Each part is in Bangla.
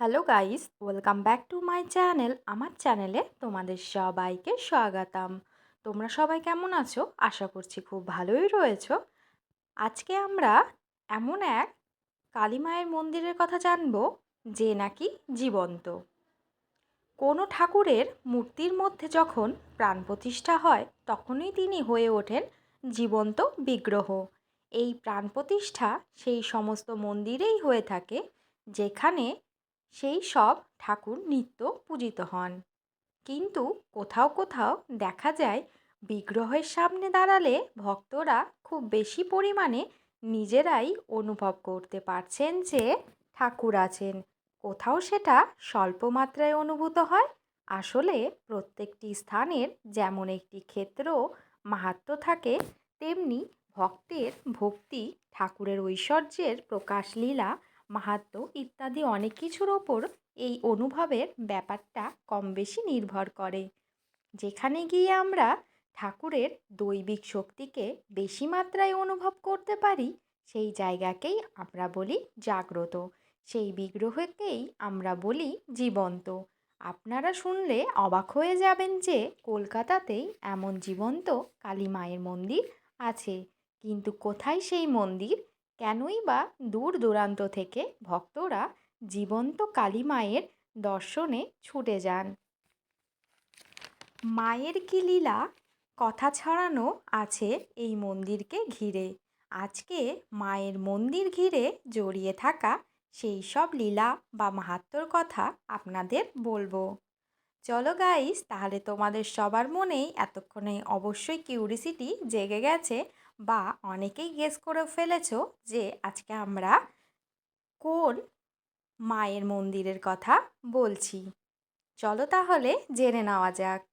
Hello guys, welcome back to my channel. আমার চ্যানেলে তোমাদের সবাইকে স্বাগতম। তোমরা সবাই কেমন আছো? আশা করছি খুব ভালোই রয়েছো। আজকে আমরা এমন এক কালী মায়ের মন্দিরের কথা জানব, যে নাকি জীবন্ত। কোনো ঠাকুরের মূর্তির মধ্যে যখন প্রাণ প্রতিষ্ঠা হয়, তখনই তিনি হয়ে ওঠেন জীবন্ত বিগ্রহ। এই প্রাণ প্রতিষ্ঠা সেই সমস্ত মন্দিরেই হয়ে থাকে, যেখানে সেই সব ঠাকুর নিত্য পূজিত হন। কিন্তু কোথাও কোথাও দেখা যায়, বিগ্রহের সামনে দাঁড়ালে ভক্তরা খুব বেশি পরিমাণে নিজেরাই অনুভব করতে পারছেন যে ঠাকুর আছেন। কোথাও সেটা স্বল্প মাত্রায় অনুভূত হয়। আসলে প্রত্যেকটি স্থানের যেমন একটি ক্ষেত্র মাহাত্ম থাকে, তেমনি ভক্তের ভক্তি ঠাকুরের ঐশ্বর্যের প্রকাশ লীলা মাহাত্ম ইত্যাদি অনেক কিছুর ওপর এই অনুভবের ব্যাপারটা কম বেশি নির্ভর করে। যেখানে গিয়ে আমরা ঠাকুরের দৈবিক শক্তিকে বেশি মাত্রায় অনুভব করতে পারি, সেই জায়গাকেই আমরা বলি জাগ্রত। সেই বিগ্রহকেই আমরা বলি জীবন্ত। আপনারা শুনলে অবাক হয়ে যাবেন যে কলকাতাতেই এমন জীবন্ত কালী মায়ের মন্দির আছে। কিন্তু কোথায় সেই মন্দির? কেনই বা দূর দূরান্ত থেকে ভক্তরা জীবন্ত কালী মায়ের দর্শনে ছুটে যান। মায়ের কি লীলা? কথা ছড়ানো আছে এই মন্দিরকে ঘিরে। আজকে মায়ের মন্দির ঘিরে জড়িয়ে থাকা সেই সব লীলা বা মাহাত্মর কথা আপনাদের বলব। চলো গাইস তাহলে তোমাদের সবার মনেই এতক্ষণে অবশ্যই কিউরিসিটি জেগে গেছে বা অনেকেই গেস করে ফেলেছ যে আজকে আমরা কোন মায়ের মন্দিরের কথা বলছি। চলো তাহলে জেনে নেওয়া যাক।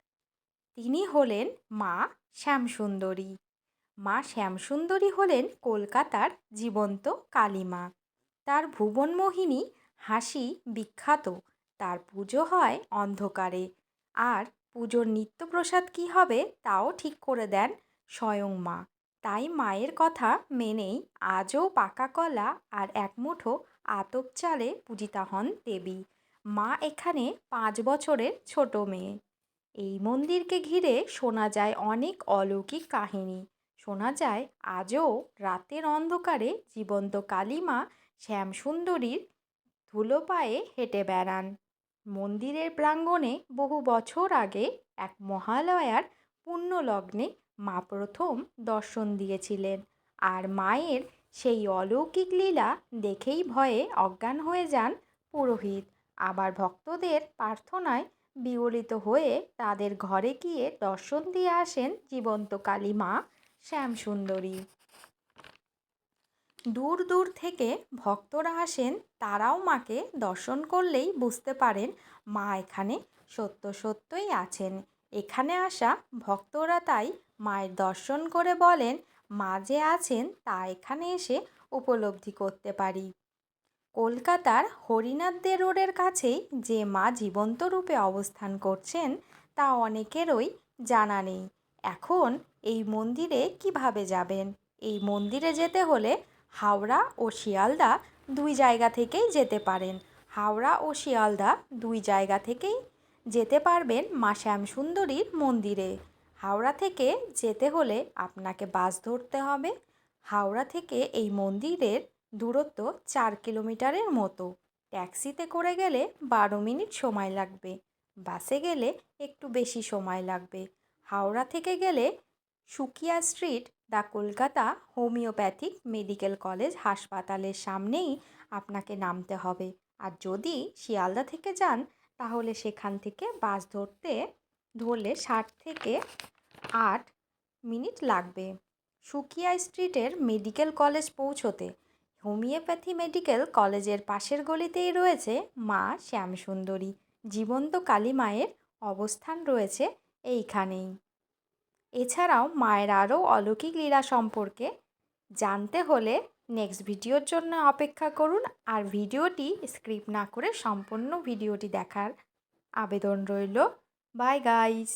তিনি হলেন মা শ্যামসুন্দরী। মা শ্যামসুন্দরী হলেন কলকাতার জীবন্ত কালীমা। তার ভুবনমোহিনী হাসি বিখ্যাত। তার পুজো হয় অন্ধকারে। আর পুজোর নিত্যপ্রসাদ কী হবে তাও ঠিক করে দেন স্বয়ং মা। তাই মায়ের কথা মেনেই আজও পাকা কলা আর এক মুঠো আতপ চালে পূজিতা হন দেবী। মা এখানে পাঁচ বছরের ছোট মেয়ে। এই মন্দিরকে ঘিরে শোনা যায় অনেক অলৌকিক কাহিনী। শোনা যায় আজও রাতের অন্ধকারে জীবন্ত কালীমা শ্যামসুন্দরীর ধুলো পায়ে হেঁটে বেড়ান। মন্দিরের প্রাঙ্গণে বহু বছর আগে এক মহালয়ার পুণ্যলগ্নে মা প্রথম দর্শন দিয়েছিলেন। আর মায়ের সেই অলৌকিক লীলা দেখেই ভয়ে অজ্ঞান হয়ে যান পুরোহিত। আবার ভক্তদের প্রার্থনায় বিগলিত হয়ে তাদের ঘরে গিয়ে দর্শন দিয়ে আসেন জীবন্ত কালী মা শ্যামসুন্দরী। দূর দূর থেকে ভক্তরা আসেন, তারাও মাকে দর্শন করলেই বুঝতে পারেন মা এখানে সত্য সত্যই আছেন। এখানে আসা ভক্তরা তাই মায়ের দর্শন করে বলেন, মা যে আছেন, তা এখানে এসে উপলব্ধি করতে পারি। কলকাতার হরিনাথ রোডের কাছেই যে মা জীবন্ত রূপে অবস্থান করছেন, তা অনেকেরই জানা নেই। এখন এই মন্দিরে কীভাবে যাবেন? এই মন্দিরে যেতে হলে হাওড়া ও শিয়ালদা দুই জায়গা থেকেই যেতে পারেন। হাওড়া ও শিয়ালদা দুই জায়গা থেকেই যেতে পারবেন মা শ্যামসুন্দরীর মন্দিরে। হাওড়া থেকে যেতে হলে আপনাকে বাস ধরতে হবে। হাওড়া থেকে এই মন্দিরের দূরত্ব চার কিলোমিটারের মতো। ট্যাক্সিতে করে গেলে বারো মিনিট সময় লাগবে। বাসে গেলে একটু বেশি সময় লাগবে। হাওড়া থেকে গেলে Sukia street the Kolkata homoeopathic medical college হাসপাতালের সামনেই আপনাকে নামতে হবে। আর যদি শিয়ালদা থেকে যান তাহলে সেখান থেকে বাস ধরতে, ধরলে ষাট থেকে আট মিনিট লাগবে। সুকিয়া স্ট্রিটের মেডিকেল কলেজ পৌঁছোতে, হোমিওপ্যাথি মেডিকেল কলেজের পাশের গলিতেই রয়েছে মা শ্যামসুন্দরী। জীবন্ত কালী মায়ের অবস্থান রয়েছে এইখানেই। এছাড়াও মায়ের আরও অলৌকিক লীলা সম্পর্কে জানতে হলে নেক্সট ভিডিওর জন্য অপেক্ষা করুন আর ভিডিওটি স্ক্রিপ্ট না করে সম্পূর্ণ ভিডিওটি দেখার আবেদন রইল। Bye guys